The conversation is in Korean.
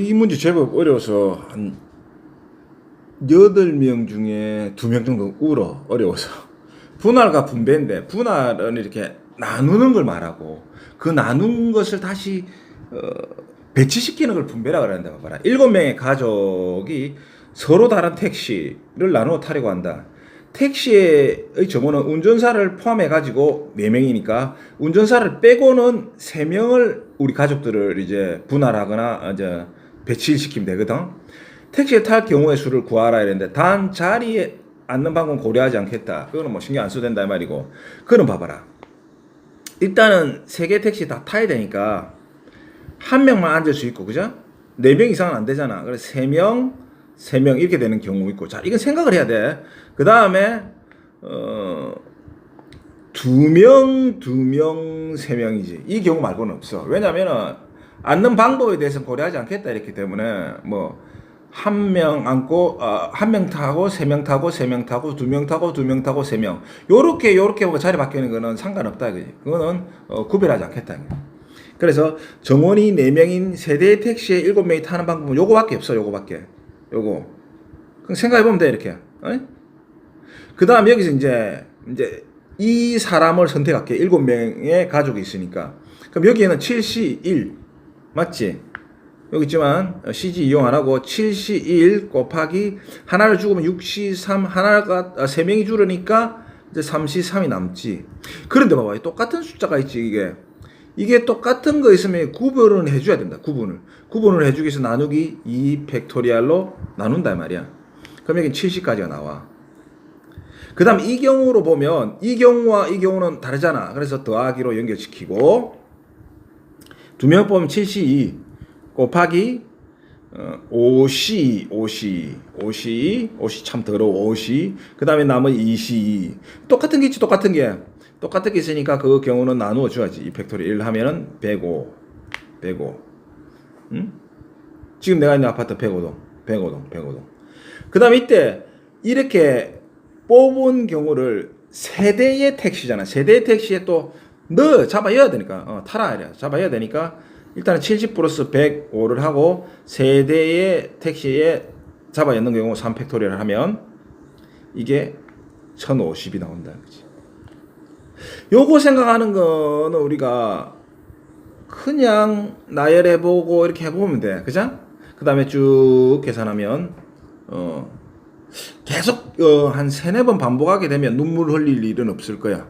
이 문제 제법 어려워서 한 8명 중에 2명 정도 울어 어려워서. 분할과 분배인데 분할은 이렇게 나누는 걸 말하고 그 나눈 것을 다시 어, 배치시키는 걸 분배라 그러는데 봐봐라. 일곱 명의 가족이 서로 다른 택시를 나누어 타려고 한다. 택시의 정원은 운전사를 포함해 가지고 4명이니까 운전사를 빼고는 3명을 우리 가족들을 이제 분할하거나 이제 배치를 시키면 되거든. 택시에 탈 경우의 수를 구하라 이랬는데 단 자리에 앉는 방법은 고려하지 않겠다. 그거는 뭐 신경 안 써도 된다 이 말이고. 그럼 봐봐라. 일단은 세 개 택시 다 타야 되니까 한 명만 앉을 수 있고 그죠? 네 명 이상은 안 되잖아. 그래서 세 명, 세 명 이렇게 되는 경우 있고. 자, 이건 생각을 해야 돼. 그 다음에 어. 두 명, 두 명, 세 명이지. 이 경우 말고는 없어. 왜냐면은 앉는 방법에 대해서는 고려하지 않겠다 이렇기 때문에 뭐 한 명 앉고 어, 한명 타고 세 명 타고 세 명 타고 두 명 타고 두 명 타고 세 명. 요렇게 요렇게 뭐 자리 바뀌는 거는 상관없다 그지. 그거는 어, 구별하지 않겠다. 그래서 정원이 네 명인 세대 택시에 일곱 명이 타는 방법은 요거밖에 없어. 요거밖에. 요거. 그럼 생각해 보면 돼 이렇게. 그 다음 여기서 이제 이제 이 사람을 선택할게. 일곱 명의 가족이 있으니까. 그럼 여기에는 7시 1 맞지? 여기 있지만 CG 이용 안 하고 7시 1 곱하기 하나를 죽으면 6시 3 하나가 아, 세 명이 줄으니까 이제 3시 3이 남지. 그런데 봐봐. 똑같은 숫자가 있지 이게. 이게 똑같은 거 있으면 구분을 해줘야 된다. 구분을. 구분을 해주기 위해서 나누기 2 팩토리알로 나눈다 이 말이야. 그럼 여기 70까지가 나와. 그 다음 이 경우로 보면 이 경우와 이 경우는 다르잖아. 그래서 더하기로 연결시키고 두명 뽑으면 72 곱하기 어, 5시 5시 5시 5시 참 더러워 5시 그 다음에 남은 2시 똑같은 게 있지 똑같은 게. 똑같은 게 있으니까 그 경우는 나누어 줘야지. 이 팩토리 1 하면은 105 105 응? 지금 내가 있는 아파트 105동 105동 105동 그 다음에 이때 이렇게 뽑은 경우를 세대의 택시잖아. 세대의 택시에 또 넣어 잡아야 되니까 어, 타라 잡아야 되니까 일단은 70 플러스 105를 하고 세대의 택시에 잡아 였는 경우 3 팩토리를 하면 이게 1050이 나온다. 그지? 요거 생각하는 거는 우리가 그냥 나열해 보고 이렇게 해 보면 돼. 그죠? 그 다음에 쭉 계산하면 어 계속 어, 한 세네 번 반복하게 되면 눈물 흘릴 일은 없을 거야.